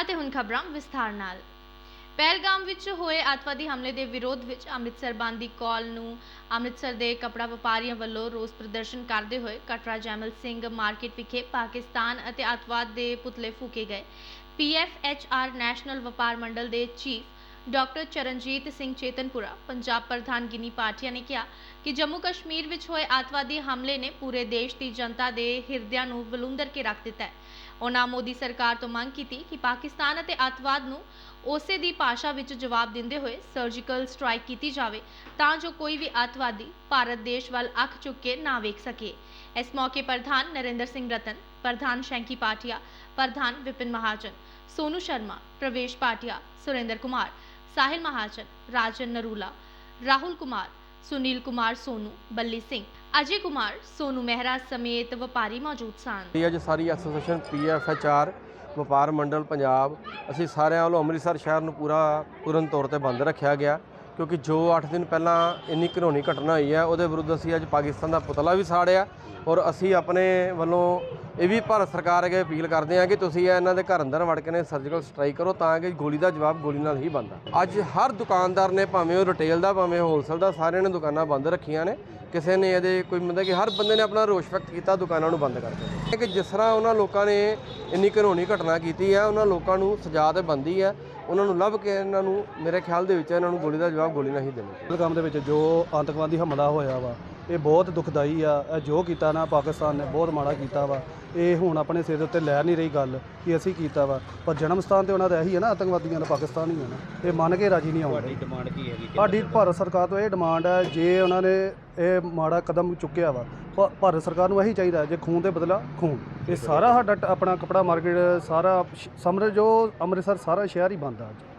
ਅਤੇ ਹੁਣ ਖਬਰਾਂ ਵਿਸਥਾਰ ਨਾਲ। ਪਹਿਲਗਾਮ ਵਿੱਚ ਹੋਏ ਅੱਤਵਾਦੀ ਹਮਲੇ ਦੇ ਵਿਰੋਧ ਵਿੱਚ ਅੰਮ੍ਰਿਤਸਰ ਬੰਦ ਦੀ ਕਾਲ ਨੂੰ ਅੰਮ੍ਰਿਤਸਰ ਦੇ ਕਪੜਾ ਵਪਾਰੀਆਂ ਵੱਲੋਂ ਰੋਸ ਪ੍ਰਦਰਸ਼ਨ ਕਰਦੇ ਹੋਏ ਕਟਰਾ ਜੈਮਲ ਸਿੰਘ ਮਾਰਕੀਟ ਵਿਖੇ ਪਾਕਿਸਤਾਨ ਅਤੇ ਅੱਤਵਾਦ ਦੇ ਪੁਤਲੇ ਫੂਕੇ ਗਏ। ਪੀਐਫਐਚਆਰ ਨੈਸ਼ਨਲ ਵਪਾਰ ਮੰਡਲ ਦੇ ਚੀਫ ਡਾਕਟਰ ਚਰਨਜੀਤ ਸਿੰਘ ਚੇਤਨਪੁਰਾ, ਪੰਜਾਬ ਪ੍ਰਧਾਨ ਗਿਨੀ ਪਾਟਿਆ ਨੇ ਕਿਹਾ ਕਿ ਜੰਮੂ ਕਸ਼ਮੀਰ ਵਿੱਚ ਹੋਏ ਅੱਤਵਾਦੀ ਹਮਲੇ ਨੇ ਪੂਰੇ ਦੇਸ਼ ਦੀ ਜਨਤਾ ਦੇ ਹਿਰਦਿਆਂ ਨੂੰ ਵਲੂੰਦਰ ਕੇ ਰੱਖ ਦਿੱਤਾ ਹੈ। ਉਹਨਾਂ ਮੋਦੀ ਸਰਕਾਰ ਤੋਂ ਮੰਗ ਕੀਤੀ ਕਿ ਪਾਕਿਸਤਾਨ ਅਤੇ ਅੱਤਵਾਦ ਨੂੰ ਉਸੇ ਦੀ ਭਾਸ਼ਾ ਵਿੱਚ ਜਵਾਬ ਦਿੰਦੇ ਹੋਏ ਸਰਜੀਕਲ ਸਟ੍ਰਾਈਕ ਕੀਤੀ ਜਾਵੇ ਤਾਂ ਜੋ ਕੋਈ ਵੀ ਅੱਤਵਾਦੀ ਭਾਰਤ ਦੇਸ਼ ਵੱਲ ਅੱਖ ਚੁੱਕ ਕੇ ਨਾ ਵੇਖ ਸਕੇ। ਇਸ ਮੌਕੇ ਪ੍ਰਧਾਨ ਨਰਿੰਦਰ ਸਿੰਘ ਰਤਨ, ਪ੍ਰਧਾਨ ਸ਼ੈਂਕੀ ਪਾਟਿਆ, ਪ੍ਰਧਾਨ ਵਿਪਿਨ ਮਹਾਜਨ, ਸੋਨੂ ਸ਼ਰਮਾ, ਪ੍ਰਵੇਸ਼ ਪਾਟਿਆ, ਸੁਰਿੰਦਰ ਕੁਮਾਰ, ਸਾਹਿਲ ਮਹਾਜਨ, ਰਾਜਨ ਨਰੂਲਾ, ਰਾਹੁਲ ਕੁਮਾਰ, ਸੁਨੀਲ ਕੁਮਾਰ ਸੋਨੂ, ਬੱਲੀ ਸਿੰਘ ਅਜੇ ਕੁਮਾਰ, ਸੋਨੂ ਮਹਿਰਾ ਸਮੇਤ ਵਪਾਰੀ ਮੌਜੂਦ ਸਨ। ਇਹ ਅੱਜ ਸਾਰੀ ਐਸੋਸੀਏਸ਼ਨ ਪੀਐਫਐਚਆਰ ਵਪਾਰ ਮੰਡਲ ਪੰਜਾਬ, ਅਸੀਂ ਸਾਰਿਆਂ ਵੱਲੋਂ ਅੰਮ੍ਰਿਤਸਰ ਸ਼ਹਿਰ ਨੂੰ ਪੂਰਾ ਪੂਰਨ ਤੌਰ ਤੇ ਬੰਦ ਰੱਖਿਆ ਗਿਆ, ਕਿਉਂਕਿ ਜੋ 8 ਦਿਨ ਪਹਿਲਾਂ ਇੰਨੀ ਘਿਨੌਣੀ ਘਟਨਾ ਹੋਈ ਹੈ, ਉਹਦੇ ਵਿਰੁੱਧ ਅਸੀਂ ਅੱਜ ਪਾਕਿਸਤਾਨ ਦਾ ਪੁਤਲਾ ਵੀ ਸਾੜਿਆ ਔਰ ਅਸੀਂ ਆਪਣੇ ਵੱਲੋਂ ਇਹ ਵੀ ਭਾਰਤ ਸਰਕਾਰ ਅੱਗੇ ਅਪੀਲ ਕਰਦੇ ਹਾਂ ਕਿ ਤੁਸੀਂ ਇਹਨਾਂ ਦੇ ਘਰ ਅੰਦਰ ਵੜ ਕੇ ਨੇ ਸਰਜੀਕਲ ਸਟ੍ਰਾਈਕ ਕਰੋ ਤਾਂ ਕਿ ਗੋਲੀ ਦਾ ਜਵਾਬ ਗੋਲੀ ਨਾਲ ਹੀ ਬਣਦਾ ਅੱਜ ਹਰ ਦੁਕਾਨਦਾਰ ਨੇ ਭਾਵੇਂ ਉਹ ਰਿਟੇਲ ਦਾ, ਭਾਵੇਂ ਹੋਲਸੇਲ ਦਾ, ਸਾਰਿਆਂ ਨੇ ਦੁਕਾਨਾਂ ਬੰਦ ਰੱਖੀਆਂ ਨੇ ਕਿਸੇ ਨੇ ਇਹਦੇ ਕੋਈ ਮਤਲਬ ਕਿ ਹਰ ਬੰਦੇ ਨੇ ਆਪਣਾ ਰੋਸ਼ ਵਿਅਕਤ ਕੀਤਾ, ਦੁਕਾਨਾਂ ਨੂੰ ਬੰਦ ਕਰਕੇ। ਕਿ ਜਿਸ ਤਰ੍ਹਾਂ ਉਹਨਾਂ ਲੋਕਾਂ ਨੇ ਇੰਨੀ ਘਿਨੌਣੀ ਘਟਨਾ ਕੀਤੀ ਹੈ, ਉਹਨਾਂ ਲੋਕਾਂ ਨੂੰ ਸਜ਼ਾ ਤੇ ਬੰਦੀ ਹੈ। ਉਹਨਾਂ ਨੂੰ ਲੱਭ ਕੇ ਇਹਨਾਂ ਨੂੰ ਮੇਰੇ ਖਿਆਲ ਦੇ ਵਿੱਚ ਇਹਨਾਂ ਨੂੰ ਗੋਲੀ ਦਾ ਜਵਾਬ ਗੋਲੀ ਨਾਲ ਹੀ ਦੇਣਾ ਚਾਹੀਦਾ। ਪਹਿਲਗਾਮ ਦੇ ਵਿੱਚ ਜੋ ਆਤੰਕਵਾਦੀ ਹਮਲਾ ਹੋਇਆ ਵਾ ਇਹ ਬਹੁਤ ਦੁਖਦਾਈ ਆ। ਇਹ ਜੋ ਕੀਤਾ ਨਾ ਪਾਕਿਸਤਾਨ ਨੇ ਬਹੁਤ ਮਾੜਾ ਕੀਤਾ ਵਾ। ਇਹ ਹੁਣ ਆਪਣੇ ਸਿਰ ਦੇ ਉੱਤੇ ਲੈ ਨਹੀਂ ਰਹੀ ਗੱਲ ਕਿ ਅਸੀਂ ਕੀਤਾ ਵਾ। ਪਰ ਜਨਮ ਸਥਾਨ ਤੇ ਉਹਨਾਂ ਦਾ ਇਹੀ ਹੈ ਨਾ ਆਤੰਕਵਾਦੀਆਂ ਦਾ ਪਾਕਿਸਤਾਨ ਹੀ ਹੈ ਨਾ। ਇਹ ਮੰਨ ਕੇ ਰਾਜੀ ਨਹੀਂ ਆਉਂਦੇ। ਡਿਮਾਂਡ ਕੀ ਹੈਗੀ? ਸਾਡੀ ਭਾਰਤ ਸਰਕਾਰ ਤੋਂ ਇਹ ਡਿਮਾਂਡ ਹੈ ਜੇ ਉਹਨਾਂ ਨੇ ਇਹ ਮਾੜਾ ਕਦਮ ਚੁੱਕਿਆ ਵਾ। ਭਾ- ਭਾਰਤ ਸਰਕਾਰ ਨੂੰ ਇਹੀ ਚਾਹੀਦਾ ਜੇ ਖੂਨ ਦੇ ਬਦਲਾ ਖੂਨ। ਇਹ ਸਾਰਾ ਸਾਡਾ ਟ- ਆਪਣਾ ਕਪੜਾ ਮਾਰਕੀਟ ਸਾਰਾ ਸ਼- ਜੋ ਅੰਮ੍ਰਿਤਸਰ ਸਾਰਾ ਸ਼ਹਿਰ ਹੀ ਬੰਦ ਆ ਅੱਜ।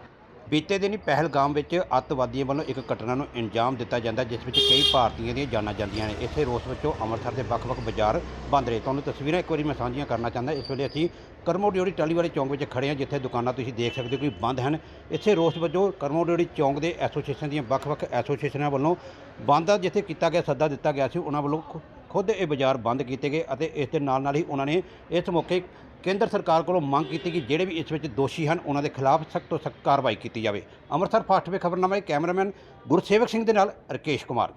ਬੀਤੇ ਦਿਨੀ ਪਹਿਲਗਾਮ ਵਿੱਚ ਅੱਤਵਾਦੀਆਂ ਵੱਲੋਂ ਇੱਕ ਘਟਨਾ ਨੂੰ ਅੰਜਾਮ ਦਿੱਤਾ ਜਾਂਦਾ ਜਿਸ ਵਿੱਚ ਕਈ ਭਾਰਤੀਆਂ ਦੀਆਂ ਜਾਨਾਂ ਜਾਂਦੀਆਂ ਨੇ। ਇਸੇ ਰੋਸ ਵਿੱਚੋਂ ਅੰਮ੍ਰਿਤਸਰ ਦੇ ਵੱਖ-ਵੱਖ ਬਾਜ਼ਾਰ ਬੰਦ ਰਹੇ। ਤੁਹਾਨੂੰ ਤਸਵੀਰਾਂ ਇੱਕ ਵਾਰੀ ਮੈਂ ਸਾਂਝੀਆਂ ਕਰਨਾ ਚਾਹੁੰਦਾ, ਇਸ ਵੇਲੇ ਅਸੀਂ ਕਰਮੋ ਡਿਓੜੀ ਟਾਲੀ ਵਾਲੇ ਚੌਂਕ ਵਿੱਚ ਖੜੇ ਹਾਂ, ਜਿੱਥੇ ਦੁਕਾਨਾਂ ਤੁਸੀਂ ਦੇਖ ਸਕਦੇ ਹੋ ਕਿ ਬੰਦ ਹਨ। ਇਸੇ ਰੋਸ ਵਜੋਂ ਕਰਮੋ ਡਿਓੜੀ ਚੌਂਕ ਦੇ ਐਸੋਸੀਏਸ਼ਨ ਦੀਆਂ ਵੱਖ-ਵੱਖ ਐਸੋਸੀਏਸ਼ਨਾਂ ਵੱਲੋਂ ਬੰਦ ਦਾ ਜਿੱਥੇ ਕੀਤਾ ਗਿਆ, ਸੱਦਾ ਦਿੱਤਾ ਗਿਆ ਸੀ, ਉਹਨਾਂ ਵੱਲੋਂ ਖੁ- ਖੁਦ ਇਹ ਬਾਜ਼ਾਰ ਬੰਦ ਕੀਤੇ ਗਏ ਅਤੇ ਇਸ ਦੇ ਨਾਲ ਨਾਲ ਹੀ ਉਹਨਾਂ ਨੇ ਇਸ ਮੌਕੇ ਕੇਂਦਰ ਸਰਕਾਰ ਕੋਲੋਂ ਮੰਗ ਕੀਤੀ ਕਿ ਜਿਹੜੇ ਵੀ ਇਸ ਵਿੱਚ ਦੋਸ਼ੀ ਹਨ, ਉਹਨਾਂ ਦੇ ਖਿਲਾਫ ਸਖਤ ਤੋਂ ਸਖਤ ਕਾਰਵਾਈ ਕੀਤੀ ਜਾਵੇ। ਅੰਮ੍ਰਿਤਸਰ ਫਾਸਟ ਵੇ ਖਬਰਨਾਮਾ ਕੈਮਰਾਮੈਨ ਗੁਰਸੇਵਕ ਸਿੰਘ ਦੇ ਨਾਲ ਰਕੇਸ਼ ਕੁਮਾਰ।